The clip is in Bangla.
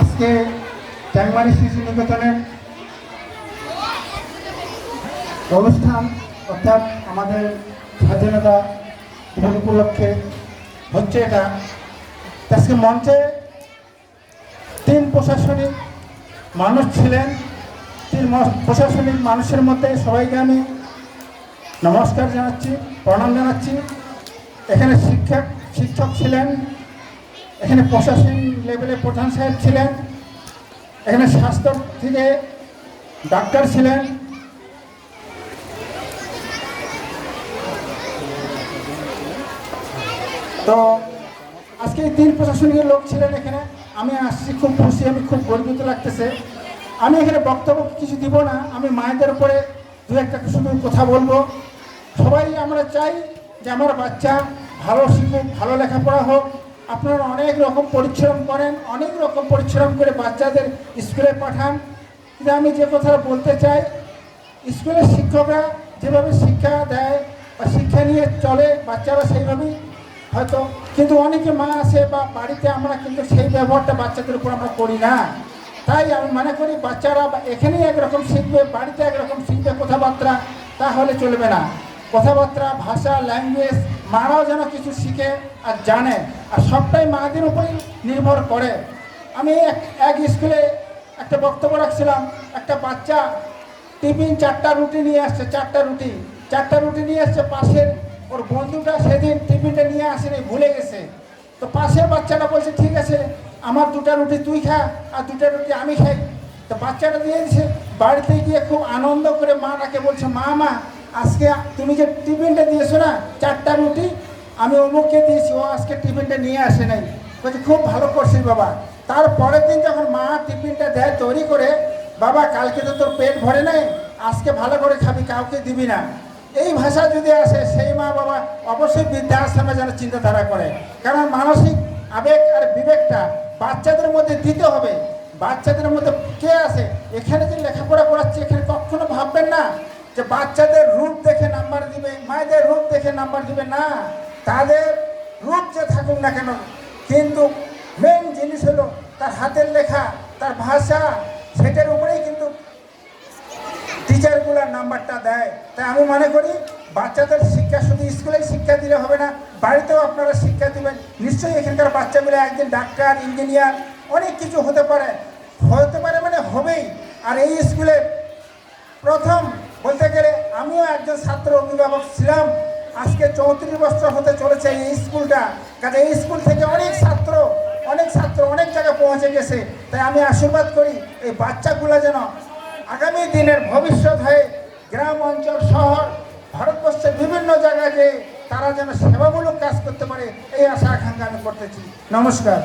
আজকে ট্যাংমারি শিশু নিকেতনের অনুষ্ঠান, অর্থাৎ আমাদের স্বাধীনতা দিবস উপলক্ষে হচ্ছে এটা। আজকে মঞ্চে তিন প্রশাসনিক মানুষ ছিলেন, তিন প্রশাসনিক মানুষের মধ্যে সবাইকে আমি নমস্কার জানাচ্ছি, প্রণাম জানাচ্ছি। এখানে শিক্ষক শিক্ষক ছিলেন এখানে প্রশাসন লেভেলে প্রধান সাহেব ছিলেন, এখানে স্বাস্থ্য থেকে ডাক্তার ছিলেন। তো আজকে এই তিন প্রশাসনিক লোক ছিলেন এখানে। আমি আসছি, খুব খুশি, আমি খুব গর্বিত লাগতেছে। আমি এখানে বক্তব্য কিছু দিব না, আমি মায়েদের উপরে দু একটা শুধু কথা বলব। সবাই আমরা চাই যে আমার বাচ্চা ভালো শিখুক, ভালো লেখাপড়া হোক। আপনারা অনেক রকম পরিশ্রম করেন, অনেক রকম পরিশ্রম করে বাচ্চাদের স্কুলে পাঠান। কিন্তু আমি যে কথাটা বলতে চাই, স্কুলের শিক্ষকরা যেভাবে শিক্ষা দেয় বা শিক্ষা নিয়ে চলে বাচ্চারা সেইভাবেই হয়তো, কিন্তু অনেকে মা আসে বা বাড়িতে আমরা কিন্তু সেই ব্যবহারটা বাচ্চাদের উপর আমরা করি না। তাই আমি মনে করি বাচ্চারা এখানেই একরকম শিখবে, বাড়িতে একরকম শিখবে কথাবার্তা, তাহলে চলবে না। কথাবার্তা, ভাষা ল্যাঙ্গুয়েজ মারাও যেন কিছু শিখে আর জানে আর সবটাই মাদের উপরেই নির্ভর করে। আমি এক এক স্কুলে একটা বক্তব্য রাখছিলাম, একটা বাচ্চা টিফিন চারটা রুটি নিয়ে আসছে, চারটা রুটি। চারটা রুটি নিয়ে আসছে, পাশের ওর বন্ধুটা সেদিন টিফিনটা নিয়ে আসেনি, ভুলে গেছে। তো পাশের বাচ্চাটা বলছে, ঠিক আছে, আমার দুটা রুটি তুই খা আর দুটা রুটি আমি খাই। তো বাচ্চাটা দিয়ে দিছে বাড়িতে গিয়ে খুব আনন্দ করে মাটাকে বলছে, মা মা আজকে তুমি যে টিফিনটা দিয়েছ না, চারটা রুটি, আমি অমুককে দিয়েছি, ও আজকে টিফিনটা নিয়ে আসে নাই। বলছি, খুব ভালো করছিস বাবা। তার পরের দিন যখন মা টিফিনটা দেয় তৈরি করে, বাবা, কালকে তো তোর পেট ভরে নাই, আজকে ভালো করে খাবি, কাউকে দিবি না। এই ভাষা যদি আসে, সেই মা বাবা অবশ্যই বৃদ্ধাশ্রমে যেন চিন্তাধারা করে। কারণ মানসিক আবেগ আর বিবেকটা বাচ্চাদের মধ্যে দিতে হবে। বাচ্চাদের মধ্যে কে আছে? এখানে যে লেখাপড়া করাচ্ছে, এখানে কখনো ভাববেন না। যে বাচ্চাদের রূপ দেখে নাম্বার দিবে, মায়েদের রূপ দেখে নাম্বার দিবে, না, তাদের রূপ যে থাকুক না কেন, কিন্তু মেন জিনিস হলো তার হাতের লেখা, তার ভাষা, সেটার উপরেই কিন্তু টিচারগুলোর নাম্বারটা দেয়। তাই আমি মনে করি বাচ্চাদের শিক্ষা, শুধু স্কুলেই শিক্ষা দিলে হবে না, বাড়িতেও আপনারা শিক্ষা দিবেন। নিশ্চয়ই এখানকার বাচ্চাগুলো একদিন ডাক্তার, ইঞ্জিনিয়ার, অনেক কিছু হতে পারে। হতে পারে মানে হবেই। আর এই স্কুলে প্রথম বলতে গেলে আমিও একজন ছাত্র অভিভাবক ছিলাম। আজকে চৌত্রিশ বছর হতে চলেছে এই স্কুলটা। কারণ এই স্কুল থেকে অনেক ছাত্র অনেক ছাত্র অনেক জায়গায় পৌঁছে গেছে। তাই আমি আশীর্বাদ করি এই বাচ্চাগুলো যেন আগামী দিনের ভবিষ্যৎ হয়ে গ্রাম, অঞ্চল, শহর, ভারতবর্ষের বিভিন্ন জায়গায় যে তারা যেন সেবামূলক কাজ করতে পারে, এই আশা আকাঙ্ক্ষা আমি করতেছি নমস্কার।